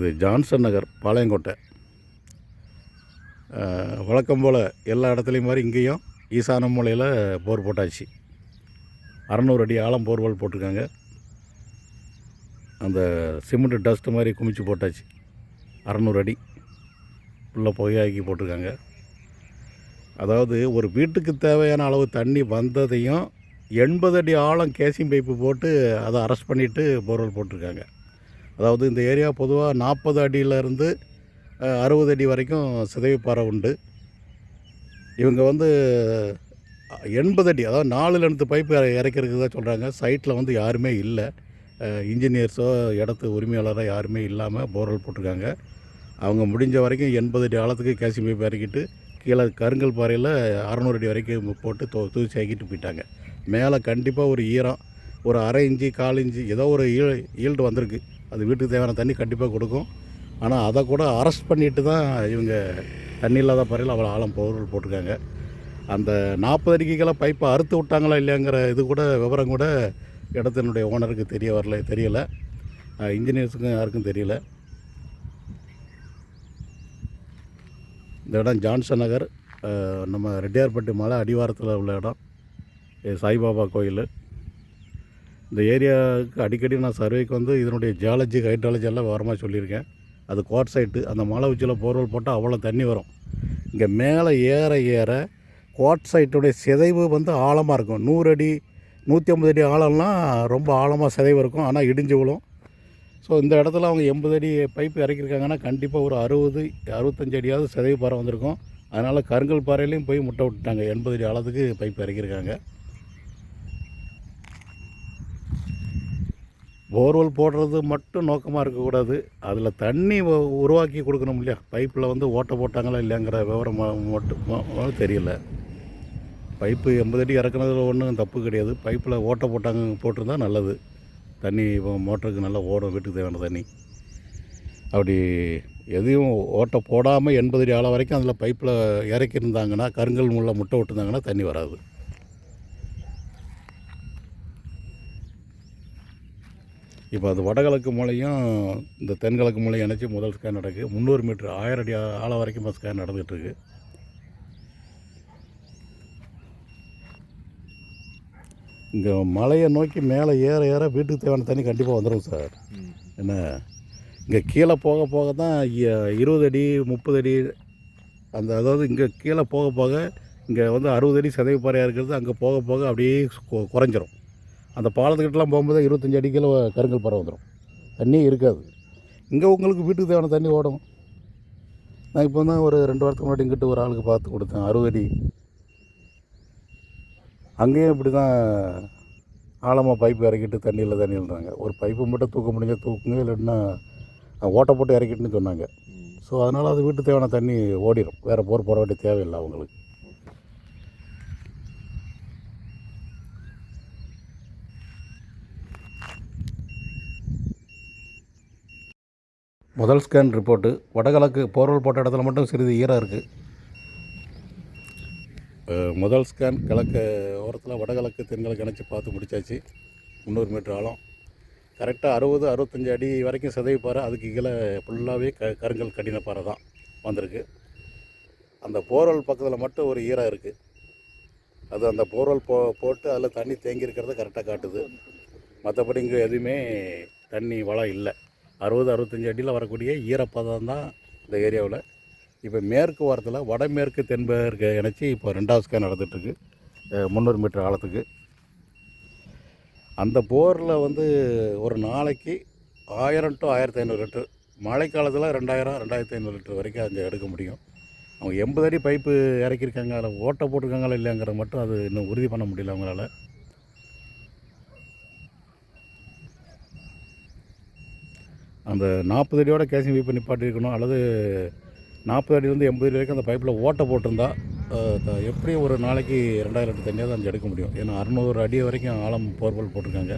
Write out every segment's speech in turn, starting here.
இது ஜான்சன் நகர் பாளையங்கோட்டை. வழக்கம் போல் எல்லா இடத்துலையும் மாதிரி இங்கேயும் ஈசான மூலையில் போர் போட்டாச்சு. அறநூறு அடி ஆழம் போர்வல் போட்டிருக்காங்க. அந்த சிமெண்ட் டஸ்ட் மாதிரி குமிச்சு போட்டாச்சு. அறநூறு அடி ஃபுல்லாக புகையாக்கி போட்டிருக்காங்க. அதாவது ஒரு வீட்டுக்கு தேவையான அளவு தண்ணி வந்ததையும் எண்பது அடி ஆழம் கேசிங் பைப்பு போட்டு அதை அரெஸ்ட் பண்ணிவிட்டு போர்வெல் போட்டிருக்காங்க. அதாவது இந்த ஏரியா பொதுவாக நாற்பது அடியிலேருந்து அறுபது அடி வரைக்கும் சிதைவுப்பாறை உண்டு. இவங்க வந்து எண்பது அடி அதாவது நாலு லென்த்து பைப்பு இறக்கிறதுக்கு தான் சொல்கிறாங்க சைட்டில் வந்து யாருமே இல்லை. இன்ஜினியர்ஸோ இடத்து உரிமையாளரோ யாருமே இல்லாமல் போர்வெல் போட்டிருக்காங்க. அவங்க முடிஞ்ச வரைக்கும் எண்பது அடி ஆழத்துக்கு கேசி பைப் இறக்கிட்டு கீழே கருங்கல் பாறையில் அறநூறு அடி வரைக்கும் போட்டு தூ தூசி ஆக்கிட்டு போயிட்டாங்க. மேலே கண்டிப்பாக ஒரு ஈரம் ஒரு அரை இஞ்சி கால் இஞ்சி ஏதோ ஒரு ஈ ஈல்டு வந்திருக்கு. அது வீட்டுக்கு தேவையான தண்ணி கண்டிப்பாக கொடுக்கும். ஆனால் அதை கூட அரெஸ்ட் பண்ணிட்டு தான் இவங்க தண்ணி இல்லாத பறையில் அவ்வளோ ஆழம் பொருள் போட்டிருக்காங்க. அந்த நாற்பது அடிக்கைக்கெல்லாம் பைப்பை அறுத்து விட்டாங்களா இல்லையாங்கிற இது கூட விவரம் கூட இடத்தினுடைய ஓனருக்கு தெரிய வரல தெரியல. இன்ஜினியர்ஸுக்கும் யாருக்கும் தெரியல. இந்த இடம் ஜான்சன் நகர். நம்ம ரெட்டியார்பட்டி மலை அடிவாரத்தில் உள்ள இடம். சாய்பாபா கோயில். இந்த ஏரியாவுக்கு அடிக்கடி நான் சர்வேக்கு வந்து இதனுடைய ஜியாலஜி ஹைட்ராலஜி எல்லாம் விவரமாக சொல்லியிருக்கேன். அது கோட் சைட்டு அந்த மலை உச்சியில் போர்வல் போட்டால் அவ்வளோ தண்ணி வரும். இங்கே மேலே ஏற ஏற கோட் சைட்டுடைய சிதைவு வந்து ஆழமாக இருக்கும். நூறு அடி நூற்றி ஐம்பது அடி ஆழம்லாம் ரொம்ப ஆழமாக சிதைவு இருக்கும். ஆனால் இடிஞ்சு விழும். ஸோ இந்த இடத்துல அவங்க எண்பது அடி பைப்பு இறக்கியிருக்காங்கன்னா கண்டிப்பாக ஒரு அறுபது அறுபத்தஞ்சு அடியாவது சிதைவு பாறை வந்திருக்கும். அதனால் கருங்கல் பாறையிலையும் போய் முட்டை விட்டுட்டாங்க. எண்பது அடி ஆழத்துக்கு பைப்பு இறக்கியிருக்காங்க. போர்வெல் போடுறது மட்டும் நோக்கமாக இருக்கக்கூடாது. அதில் தண்ணி உருவாக்கி கொடுக்கணும் இல்லையா? பைப்பில் வந்து ஓட்டை போட்டாங்களா இல்லையாங்கிற விவரம் மட்டும் தெரியல. பைப்பு எண்பது அடி இறக்குனதில் ஒன்றும் தப்பு கிடையாது. பைப்பில் ஓட்டை போட்டாங்க போட்டிருந்தா நல்லது. தண்ணி இப்போ மோட்டருக்கு நல்லா ஓடும் வீட்டுக்கு தேவையான தண்ணி. அப்படி எதையும் ஓட்டை போடாமல் எண்பது அடி ஆழம் வரைக்கும் அதில் பைப்பில் இறக்கியிருந்தாங்கன்னா கருங்கல் முள்ள முட்டை விட்டுருந்தாங்கன்னா தண்ணி வராது. இப்போ அது வடகிழக்கு மூலையும் இந்த தென்கிழக்கு மூலையும் இணைச்சி முதல் ஸ்கேன் நடக்குது. முந்நூறு மீட்ரு ஆயிரம் அடி ஆழம் வரைக்கும் இப்போ ஸ்கேன் நடந்துகிட்டு இருக்கு. இங்கே மலையை நோக்கி மேலே ஏற ஏற வீட்டுக்கு தேவையான தண்ணி கண்டிப்பாக வந்துடும் சார். என்ன? இங்கே கீழே போக போக தான் இருபது அடி முப்பது அடி அந்த அதாவது இங்கே கீழே போக போக இங்கே வந்து அறுபது அடி சதவீத பாறையாக இருக்கிறது அங்கே போக போக அப்படியே குறைஞ்சிரும். அந்த பாலத்துக்கிட்டலாம் போகும்போது இருபத்தஞ்சி அடி கீழே கருங்கல் பாறை வந்துடும். தண்ணி இருக்காது. இங்கே உங்களுக்கு வீட்டுக்கு தேவையான தண்ணி ஓடும். நான் இப்போ தான் ஒரு ரெண்டு வாரத்துக்கு முன்னாடி இங்கிட்டு ஒரு ஆளுக்கு பார்த்து கொடுத்தேன் அறுபது அடி. அங்கேயும் இப்படி தான் ஆழமாக பைப்பு இறக்கிட்டு தண்ணியில் தண்ணின்றாங்க ஒரு பைப்பு மட்டும் தூக்க முடிஞ்சா தூக்குங்க இல்லைன்னா ஓட்டை போட்டு இறக்கிட்டுன்னு சொன்னாங்க. ஸோ அதனால் அது வீட்டு தேவையான தண்ணி ஓடிடும் வேறு போர் போட வேண்டிய தேவையில்லை அவங்களுக்கு. முதல் ஸ்கேன் ரிப்போர்ட்டு. வடகிழக்கு போர்வல் போட்ட இடத்துல மட்டும் சிறிது ஈரம் இருக்குது முதல் ஸ்கேன் கிழக்கு ஓரத்தில் வடகிழக்கு தென்கிழக்கு இணைச்சி பார்த்து முடித்தாச்சு முந்நூறு மீட்டர் ஆழம். கரெக்டாக அறுபது அறுபத்தஞ்சு அடி வரைக்கும் சிதைவு பாறை. அதுக்கு கீழே ஃபுல்லாகவே க கருங்கல் கடின பாறை தான் வந்திருக்கு. அந்த போர்வெல் பக்கத்தில் மட்டும் ஒரு ஈரம் இருக்குது அது அந்த போர்வல் போ போட்டு அதில் தண்ணி தேங்கி இருக்கிறத கரெக்டாக காட்டுது. மற்றபடி இங்கே எதுவுமே தண்ணி வளம் இல்லை. அறுபது அறுபத்தஞ்சு அடியில் வரக்கூடிய ஈரப்பதம் தான் இந்த ஏரியாவில். இப்போ மேற்கு வாரத்தில் வடமேற்கு தென்மேற்கு இணைச்சி இப்போ ரெண்டாவது ஸ்கேன் நடந்துகிட்ருக்கு முந்நூறு மீட்டர் ஆழத்துக்கு. அந்த போரில் வந்து ஒரு நாளைக்கு ஆயிரம் டு ஆயிரத்தி ஐநூறு லிட்டர். மழைக்காலத்தில் ரெண்டாயிரம் ரெண்டாயிரத்தி ஐநூறு லிட்டர் வரைக்கும் அங்கே எடுக்க முடியும். அவங்க எண்பது அடி பைப்பு இறக்கியிருக்காங்க அதில் ஓட்டை போட்டிருக்காங்களா இல்லையாங்கிற மட்டும் அது இன்னும் உறுதி பண்ண முடியல அவங்களால. அந்த நாற்பது அடியோட கேசிங் பைப்பை நிப்பாட்டி இருக்கணும் அல்லது நாற்பது அடியிலேருந்து எண்பது அடி வரைக்கும் அந்த பைப்பில் ஓட்டை போட்டிருந்தா எப்படியும் ஒரு நாளைக்கு ரெண்டாயிரம் லிட்டர் தண்ணியாக தான் எடுக்க முடியும். ஏன்னா அறநூறு அடி வரைக்கும் ஆழம் போர்வெல் போட்டிருக்காங்க.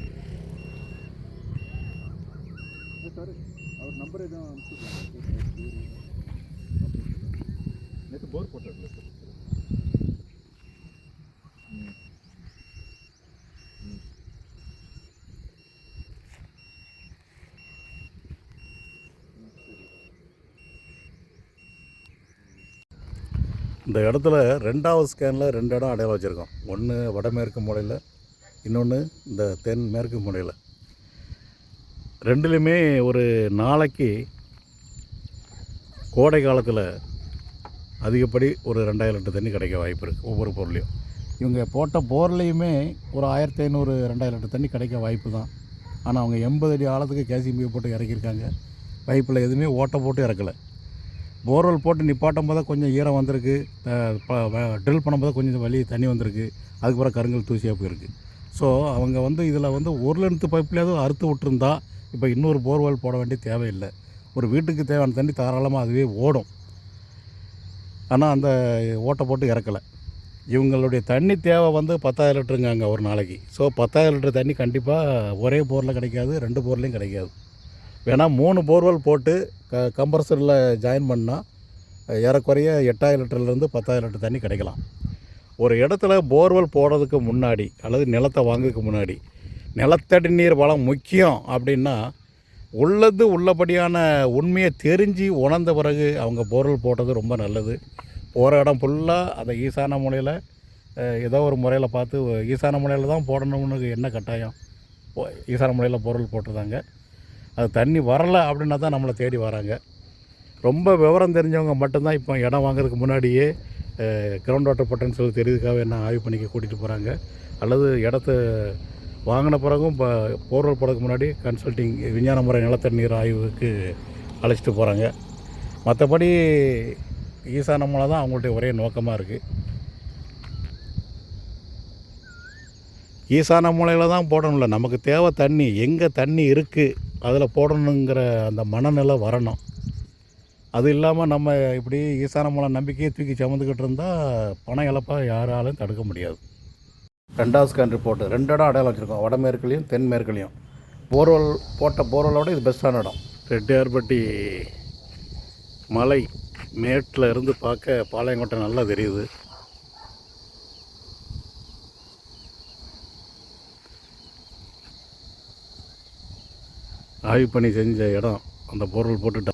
நேற்று போர் போட்டாங்க இந்த இடத்துல ரெண்டாவது ஸ்கேனில் ரெண்டு இடம் அடையாளம் வச்சுருக்கோம். ஒன்று வடமேற்கு மூலையில் இன்னொன்று இந்த தென் மேற்கு மூலையில். ரெண்டுலேயுமே ஒரு நாளைக்கு கோடை காலத்தில் அதிகப்படி ஒரு ரெண்டாயிரம் லிட்டர் தண்ணி கிடைக்க வாய்ப்பு இருக்குது ஒவ்வொரு பொருளையும். இவங்க போட்ட போர்லேயுமே ஒரு ஆயிரத்தி ஐநூறு ரெண்டாயிரம் லிட்டர் தண்ணி கிடைக்க வாய்ப்பு தான். ஆனால் அவங்க எண்பது அடி ஆழத்துக்கு கேசிம்பி போட்டு இறக்கியிருக்காங்க. பைப்பில் எதுவுமே ஓட்டை போட்டு இறக்கலை. போர்வெல் போட்டு நிப்பாட்டும் போது கொஞ்சம் ஈரம் வந்திருக்கு. ட்ரில் பண்ணும்போது கொஞ்சம் வலி தண்ணி வந்திருக்கு. அதுக்கப்புறம் கருங்கல் தூசியாக போயிருக்கு. ஸோ அவங்க வந்து இதில் வந்து ஒரு லென்த்து பைப்லேயாவது அறுத்து விட்டுருந்தா இப்போ இன்னொரு போர்வெல் போட வேண்டிய தேவையில்லை. ஒரு வீட்டுக்கு தேவையான தண்ணி தாராளமாக அதுவே ஓடும். ஆனால் அந்த ஓட்டை போட்டு இறக்கலை. இவங்களுடைய தண்ணி தேவை வந்து பத்தாயிரம் லிட்டருங்காங்க ஒரு நாளைக்கு. ஸோ பத்தாயிரம் லிட்டர் தண்ணி கண்டிப்பாக ஒரே போரில் கிடைக்காது ரெண்டு போர்லேயும் கிடைக்காது. வேணால் மூணு போர்வெல் போட்டு க கம்ப்ரஸரில் ஜாயின் பண்ணால் ஏறக்குறைய எட்டாயிரம் லிட்டர்லேருந்து பத்தாயிரம் லிட்டர் தண்ணி கிடைக்கலாம். ஒரு இடத்துல போர்வெல் போடுறதுக்கு முன்னாடி அல்லது நிலத்தை வாங்குறதுக்கு முன்னாடி நிலத்தடி நீர் வளம் முக்கியம் அப்படின்னா உள்ளது உள்ளபடியான உண்மையை தெரிஞ்சு உணர்ந்த பிறகு அவங்க போர்வெல் போடுறது ரொம்ப நல்லது. போகிற இடம் ஃபுல்லாக அந்த ஈசான மூலையில் ஏதோ ஒரு முறையில் பார்த்து ஈசான மூலையில் தான் போடணும்னு என்ன கட்டாயம்? ஈசான மூலையில் போர்வெல் போட்டிருந்தாங்க. அது தண்ணி வரலை அப்படின்னா தான் நம்மளை தேடி வராங்க. ரொம்ப விவரம் தெரிஞ்சவங்க மட்டும்தான் இப்போ இடம் வாங்குறதுக்கு முன்னாடியே கிரவுண்ட் வாட்டர் பொட்டன்ஷியல் தெரியுதுக்காக என்ன ஆய்வு பண்ணிக்க கூட்டிகிட்டு போகிறாங்க அல்லது இடத்த வாங்கின பிறகும் இப்போ போர்வல் போடுறதுக்கு முன்னாடி கன்சல்டிங் விஞ்ஞான முறை நிலத்தடி நீர் ஆய்வுக்கு அழைச்சிட்டு போகிறாங்க மற்றபடி ஈசான மூலம் தான் அவங்களுடைய ஒரே நோக்கமாக இருக்குது ஈசான மூலையில் தான் போடணும்ல. நமக்கு தேவை தண்ணி. எங்கே தண்ணி இருக்குது அதில் போடணுங்கிற அந்த மனநிலை வரணும். அது இல்லாமல் நம்ம இப்படி ஈசான மூலம் நம்பிக்கையை தூக்கி சுமந்துக்கிட்டு இருந்தால் பணம் இழப்பாக யாராலும் தடுக்க முடியாது. ரெண்டாவது ஸ்கேன் ரிப்போர்ட்டு ரெண்டு இடம் அடையாளம் வச்சுருக்கோம். வடமேற்குலையும் தென்மேற்குலையும் போர்வெல் போட்ட போர்வெலோட இது பெஸ்ட்டான இடம். ரெட்டியார்பட்டி மலை மேட்டில் இருந்து பார்க்க பாளையங்கோட்டை நல்லா தெரியுது. ஆய்வு பண்ணி செஞ்ச இடம் அந்த பொருள் போட்டுட்டா.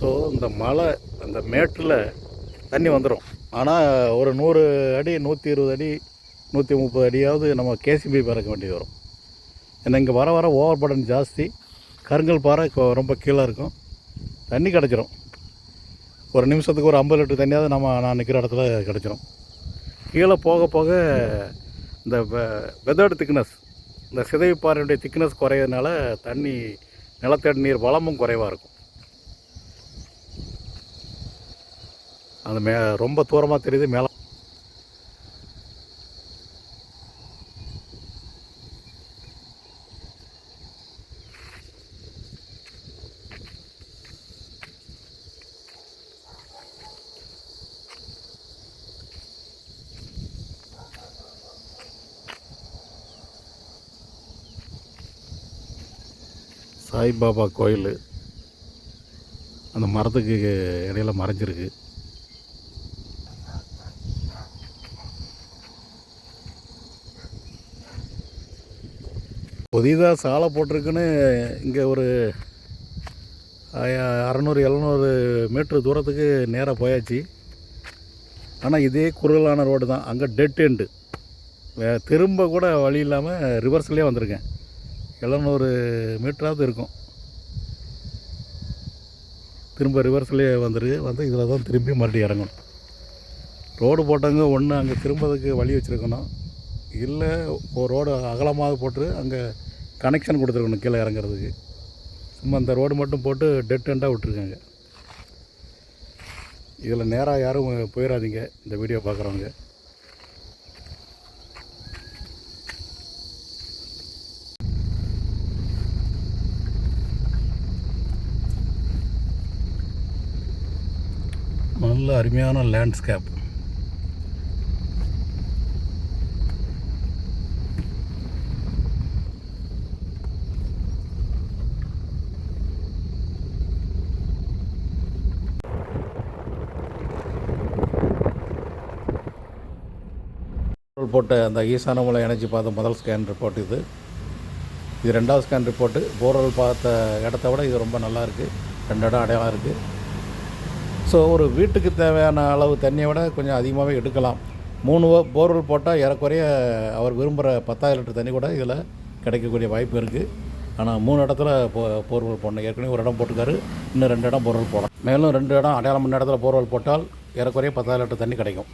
ஸோ இந்த மலை அந்த மேட்டில் தண்ணி வந்துடும் ஆனால் ஒரு நூறு அடி நூற்றி இருபது அடி நூற்றி முப்பது அடியாவது நம்ம கேசிபி பறக்க வேண்டியது வரும். ஏன்னா இங்கே வர வர ஓவர் படன் ஜாஸ்தி. கருங்கல் பாறை கொ- ரொம்ப கீழே இருக்கும். தண்ணி கிடச்சிரும். ஒரு நிமிஷத்துக்கு ஒரு ஐம்பது லிட்டர் தண்ணியாவது நம்ம நான் நிற்கிற இடத்துல கிடச்சிரும். கீழே போக போக இந்த வெதர்டு திக்னஸ் இந்த சிதைப்பாறையுடைய திக்னஸ் குறையிறதுனால தண்ணி நிலத்தடி நீர் வளமும் குறைவாக இருக்கும். அந்த மே ரொம்ப தூரமாக தெரியுது மேலே சாய்பாபா கோயில். அந்த மரத்துக்கு இடையில மறைஞ்சிருக்கு. புதிதாக சாலை போட்டிருக்குன்னு இங்கே ஒரு அறநூறு எழுநூறு மீட்ரு தூரத்துக்கு நேராக போயாச்சு. ஆனால் இதே குறுகலான ரோடு தான். அங்கே டெட் எண்டு திரும்ப கூட வழி இல்லாமல் ரிவர்ஸ்லேயே வந்திருக்கேன். எழுநூறு மீட்டராவது இருக்கும். திரும்ப ரிவர்ஸ்லேயே வந்துடு வந்து இதில் தான் திரும்பி மறுபடியும் இறங்கணும். ரோடு போட்டவங்க ஒன்று அங்கே திரும்பதுக்கு வழி வச்சுருக்கணும். இல்லை ஒரு ரோடு அகலமாக போட்டு அங்கே கனெக்ஷன் கொடுத்துருக்கணும் கீழே இறங்குறதுக்கு. சும்மா அந்த ரோடு மட்டும் போட்டு டெட் எண்டாக விட்டுருக்காங்க. இதில் நேராக யாரும் போயிடாதீங்க இந்த வீடியோ பார்க்குறவங்க நல்ல அருமையான லேண்ட்ஸ்கேப் போட்ட அந்த ஈசானமலை இணைச்சி பார்த்த முதல் ஸ்கேன் ரிப்போர்ட் இது. இது ரெண்டாவது ஸ்கேன் ரிப்போர்ட்டு போர்வெல் பார்த்த இடத்த விட இது ரொம்ப நல்லா இருக்குது ரெண்டு இடம் அடையாளம் இருக்குது ஸோ ஒரு வீட்டுக்கு தேவையான அளவு தண்ணியை விட கொஞ்சம் அதிகமாகவே எடுக்கலாம். மூணு போர்வெல் போட்டால் ஏறக்குறைய அவர் விரும்புகிற பத்தாயிரம் லிட்டர் தண்ணி கூட இதில் கிடைக்கக்கூடிய வாய்ப்பு இருக்குது ஆனால் மூணு இடத்துல போ போர்வெல் போடணும். ஏற்கனவே ஒரு இடம் போட்டுக்காரு இன்னும் ரெண்டு இடம் போர்வெல் போடணும். மேலும் ரெண்டு இடம் அடையாளம் பண்ண இடத்துல போர்வெல் போட்டால் ஏறக்குறைய பத்தாயிரம் லிட்டர் தண்ணி கிடைக்கும்.